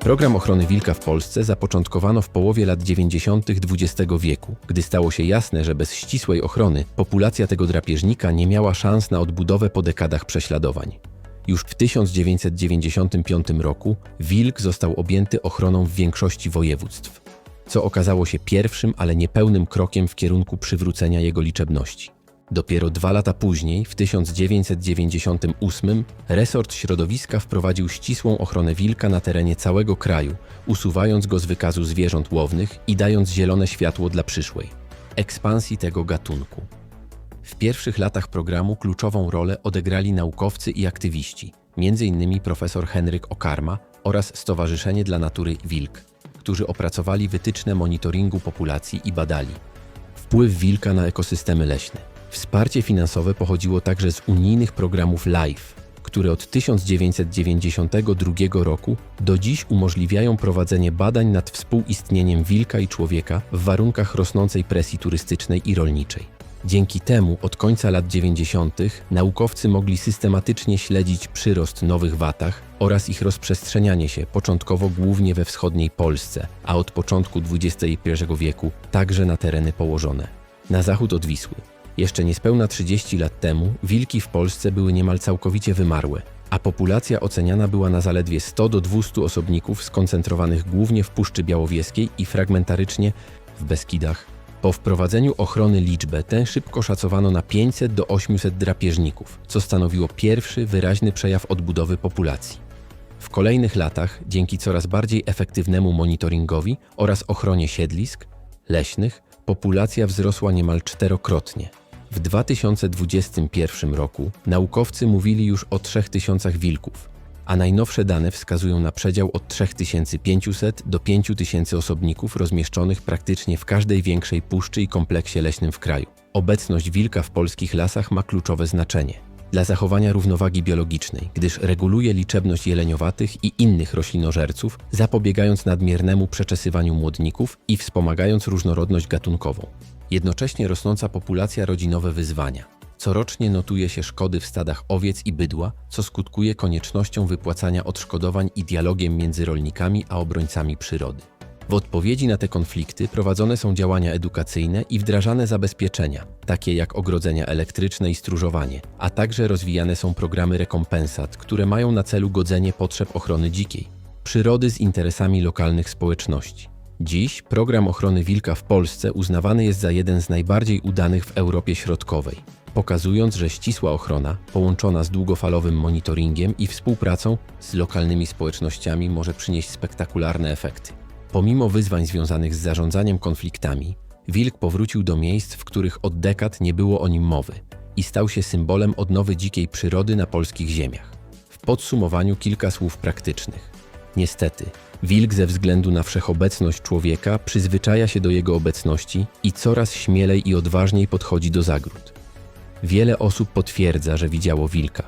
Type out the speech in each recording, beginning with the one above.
Program ochrony wilka w Polsce zapoczątkowano w połowie lat 90. XX wieku, gdy stało się jasne, że bez ścisłej ochrony populacja tego drapieżnika nie miała szans na odbudowę po dekadach prześladowań. Już w 1995 roku wilk został objęty ochroną w większości województw, co okazało się pierwszym, ale niepełnym krokiem w kierunku przywrócenia jego liczebności. Dopiero dwa lata później, w 1998, resort środowiska wprowadził ścisłą ochronę wilka na terenie całego kraju, usuwając go z wykazu zwierząt łownych i dając zielone światło dla przyszłej ekspansji tego gatunku. W pierwszych latach programu kluczową rolę odegrali naukowcy i aktywiści, m.in. profesor Henryk Okarma oraz Stowarzyszenie dla Natury Wilk, którzy opracowali wytyczne monitoringu populacji i badali wpływ wilka na ekosystemy leśne. Wsparcie finansowe pochodziło także z unijnych programów LIFE, które od 1992 roku do dziś umożliwiają prowadzenie badań nad współistnieniem wilka i człowieka w warunkach rosnącej presji turystycznej i rolniczej. Dzięki temu od końca lat 90. naukowcy mogli systematycznie śledzić przyrost nowych watach oraz ich rozprzestrzenianie się początkowo głównie we wschodniej Polsce, a od początku XXI wieku także na tereny położone na zachód od Wisły. Jeszcze niespełna 30 lat temu wilki w Polsce były niemal całkowicie wymarłe, a populacja oceniana była na zaledwie 100 do 200 osobników skoncentrowanych głównie w Puszczy Białowieskiej i fragmentarycznie w Beskidach. Po wprowadzeniu ochrony liczbę tę szybko szacowano na 500 do 800 drapieżników, co stanowiło pierwszy wyraźny przejaw odbudowy populacji. W kolejnych latach, dzięki coraz bardziej efektywnemu monitoringowi oraz ochronie siedlisk leśnych, populacja wzrosła niemal czterokrotnie. W 2021 roku naukowcy mówili już o 3000 wilków, a najnowsze dane wskazują na przedział od 3500 do 5000 osobników rozmieszczonych praktycznie w każdej większej puszczy i kompleksie leśnym w kraju. Obecność wilka w polskich lasach ma kluczowe znaczenie dla zachowania równowagi biologicznej, gdyż reguluje liczebność jeleniowatych i innych roślinożerców, zapobiegając nadmiernemu przeczesywaniu młodników i wspomagając różnorodność gatunkową. Jednocześnie rosnąca populacja rodzi nowe wyzwania. Corocznie notuje się szkody w stadach owiec i bydła, co skutkuje koniecznością wypłacania odszkodowań i dialogiem między rolnikami a obrońcami przyrody. W odpowiedzi na te konflikty prowadzone są działania edukacyjne i wdrażane zabezpieczenia, takie jak ogrodzenia elektryczne i stróżowanie, a także rozwijane są programy rekompensat, które mają na celu godzenie potrzeb ochrony dzikiej, przyrody z interesami lokalnych społeczności. Dziś program ochrony wilka w Polsce uznawany jest za jeden z najbardziej udanych w Europie Środkowej, pokazując, że ścisła ochrona, połączona z długofalowym monitoringiem i współpracą z lokalnymi społecznościami może przynieść spektakularne efekty. Pomimo wyzwań związanych z zarządzaniem konfliktami, wilk powrócił do miejsc, w których od dekad nie było o nim mowy i stał się symbolem odnowy dzikiej przyrody na polskich ziemiach. W podsumowaniu kilka słów praktycznych. Niestety, wilk ze względu na wszechobecność człowieka przyzwyczaja się do jego obecności i coraz śmielej i odważniej podchodzi do zagród. Wiele osób potwierdza, że widziało wilka.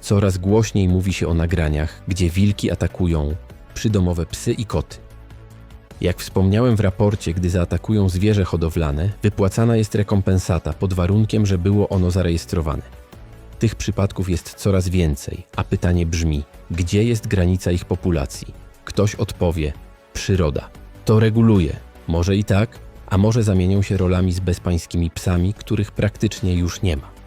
Coraz głośniej mówi się o nagraniach, gdzie wilki atakują przydomowe psy i koty. Jak wspomniałem w raporcie, gdy zaatakują zwierzę hodowlane, wypłacana jest rekompensata pod warunkiem, że było ono zarejestrowane. Tych przypadków jest coraz więcej, a pytanie brzmi: gdzie jest granica ich populacji? Ktoś odpowie: przyroda. To reguluje. Może i tak, a może zamienią się rolami z bezpańskimi psami, których praktycznie już nie ma.